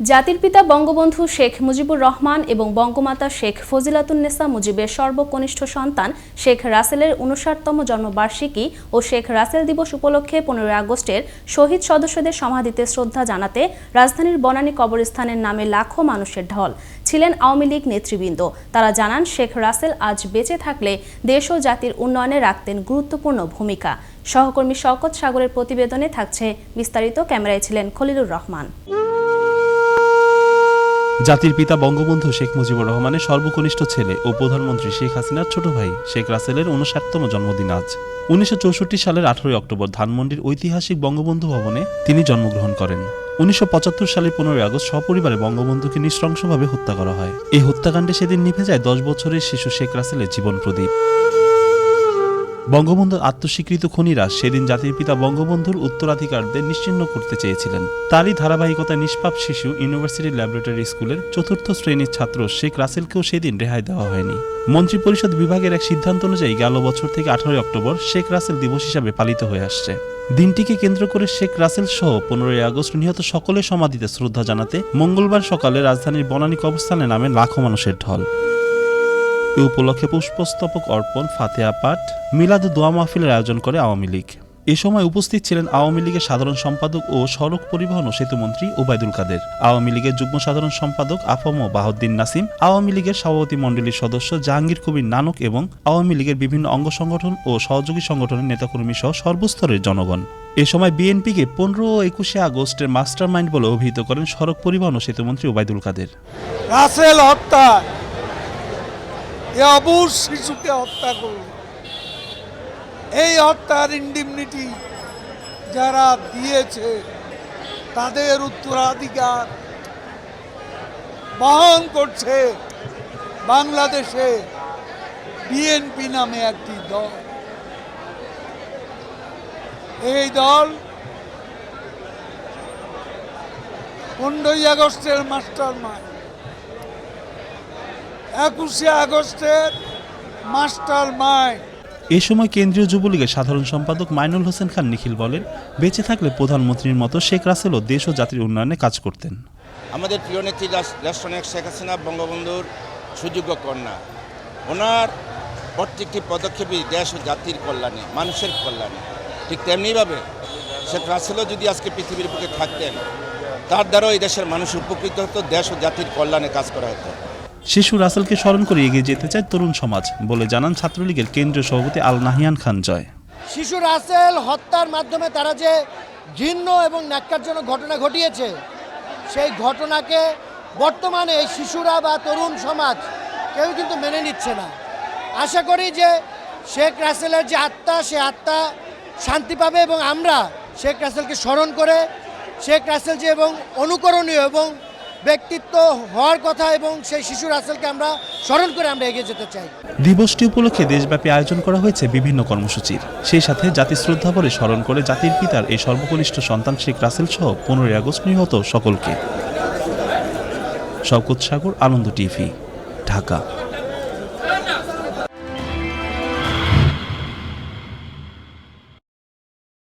জাতির পিতা বঙ্গবন্ধু শেখ মুজিবুর রহমান এবং বঙ্গমাতা শেখ ফজিলাতুন্নেসা মুজিবের সর্বকনিষ্ঠ সন্তান শেখ রাসেলের উনষাটতম জন্মবার্ষিকী ও শেখ রাসেল দিবস উপলক্ষে পনেরোই আগস্টের শহীদ সদস্যদের সমাধিতে শ্রদ্ধা জানাতে রাজধানীর বনানী কবরস্থানের নামে লাখো মানুষের ঢল ছিলেন আওয়ামী লীগ নেতৃবৃন্দ। তারা জানান, শেখ রাসেল আজ বেঁচে থাকলে দেশ ও জাতির উন্নয়নে রাখতেন গুরুত্বপূর্ণ ভূমিকা। সহকর্মী শওকত সাগরের প্রতিবেদনে থাকছে বিস্তারিত। ক্যামেরায় ছিলেন খলিলুর রহমান। জাতির পিতা বঙ্গবন্ধু শেখ মুজিবুর রহমানের সর্বকনিষ্ঠ ছেলে ও প্রধানমন্ত্রী শেখ হাসিনার ছোট ভাই শেখ রাসেলের উনষাটতম জন্মদিন আজ। উনিশশো চৌষট্টি সালের আঠারোই অক্টোবর ধানমন্ডির ঐতিহাসিক বঙ্গবন্ধু ভবনে তিনি জন্মগ্রহণ করেন। উনিশশো সালের পনেরোই আগস্ট সপরিবারে বঙ্গবন্ধুকে নৃশংসভাবে হত্যা করা হয়। এই হত্যাকাণ্ডে সেদিন নিভে যায় দশ বছরের শিশু শেখ রাসেলের জীবন প্রদীপ। বঙ্গবন্ধুর আত্মস্বীকৃত খনিরা সেদিন জাতির পিতা বঙ্গবন্ধুর উত্তরাধিকারদের নিশ্চিহ্ন করতে চেয়েছিলেন। তারই ধারাবাহিকতায় নিষ্পাপ শিশু ইউনিভার্সিটি ল্যাবরেটরি স্কুলের চতুর্থ শ্রেণির ছাত্র শেখ রাসেলকেও সেদিন রেহাই দেওয়া হয়নি। মন্ত্রিপরিষদ বিভাগের এক সিদ্ধান্ত অনুযায়ী গেল বছর থেকে আঠারোই অক্টোবর শেখ রাসেল দিবস হিসাবে পালিত হয়ে আসছে। দিনটিকে কেন্দ্র করে শেখ রাসেল সহ পনেরোই আগস্ট নিহত সকলের সমাধিতে শ্রদ্ধা জানাতে মঙ্গলবার সকালে রাজধানীর বনানী কবরস্থানে নামে লাখো মানুষের ঢল। এ উপলক্ষে পুষ্পস্তবক অর্পণ, ফাতেহা পাঠ, মিলাদ দোয়া মাহফিলের আয়োজন করে আওয়ামী লীগ। এ সময় উপস্থিত ছিলেন আওয়ামী লীগের সাধারণ সম্পাদক ও সড়ক পরিবহন ও সেতুমন্ত্রী ওবায়দুল কাদের। আওয়ামী লীগের যুগ্ম সাধারণ সম্পাদক আফম বাহদ্দিন নাসিম, আওয়ামী লীগের সভাপতি মণ্ডলীর সদস্য জাহাঙ্গীর কবির নানক এবং আওয়ামী লীগের বিভিন্ন অঙ্গ সংগঠন ও সহযোগী সংগঠনের নেতাকর্মী সহ সর্বস্তরের জনগণ। এ সময় বিএনপিকে পনেরো ও একুশে আগস্টের মাস্টার মাইন্ড বলে অভিহিত করেন সড়ক পরিবহন ও সেতুমন্ত্রী ওবায়দুল কাদের। রাসেল হত্যা এ অবুজ শিশুকে হত্যা করল এই হত্যার ইন্ডিমনিটি যারা দিয়েছে, তাদের উত্তরাধিকার বহন করছে বাংলাদেশে বিএনপি নামে একটি দল। এই দল পনেরোই আগস্টের মাস্টার মাইন্ড একুশে আগস্টের মাস্টার মাইন্ড এ সময় কেন্দ্রীয় যুবলীগের সাধারণ সম্পাদক মাইনুল হোসেন খান নিখিল বলেন বেঁচে থাকলে প্রধানমন্ত্রীর মতো শেখ রাসেলও দেশ ও জাতির উন্নয়নে কাজ করতেন। আমাদের প্রিয় নেত্রী রাষ্ট্রনায়ক শেখ হাসিনা বঙ্গবন্ধুর সুযোগ্য কন্যা। ওনার প্রত্যেকটি পদক্ষেপই দেশ ও জাতির কল্যাণে মানুষের কল্যাণে। ঠিক তেমনিভাবে শেখ রাসেলও যদি আজকে পৃথিবীর বুকে থাকতেন তার দ্বারাও এই দেশের মানুষ উপকৃত হতো দেশ ও জাতির কল্যাণে কাজ করা হতো। শিশু রাসেলকে স্মরণ করে এগিয়ে যেতে চায় তরুণ সমাজ, বলে জানান ছাত্রলীগের কেন্দ্রীয় সভাপতি আল নাহিয়ান খান জয়। শিশু রাসেল হত্যার মাধ্যমে তারা যে ঘৃণ্য এবং ন্যাক্কারজনক ঘটনা ঘটিয়েছে, সেই ঘটনাকে বর্তমানে এই শিশুরা বা তরুণ সমাজ কেউ কিন্তু মেনে নিচ্ছে না। আশা করি যে শেখ রাসেলের যে আত্মা, সে আত্মা শান্তি পাবে এবং আমরা শেখ রাসেলকে স্মরণ করে, শেখ রাসেল যে এবং অনুকরণীয় এবং ব্যক্তিত্ব হওয়ার কথা এবং সেই শিশু রাসেলকে আমরা স্মরণ করে আমরা এগিয়ে যেতে চাই। দিবসটি উপলক্ষে দেশব্যাপী আয়োজন করা হয়েছে বিভিন্ন কর্মসূচির। সেই সাথে জাতি শ্রদ্ধা বলে স্মরণ করে জাতির পিতার এই সর্বকনিষ্ঠ সন্তান শেখ রাসেল সহ পনেরোই আগস্ট নিহত সকলকে। শওকত সাগর, আনন্দ টিভি, ঢাকা।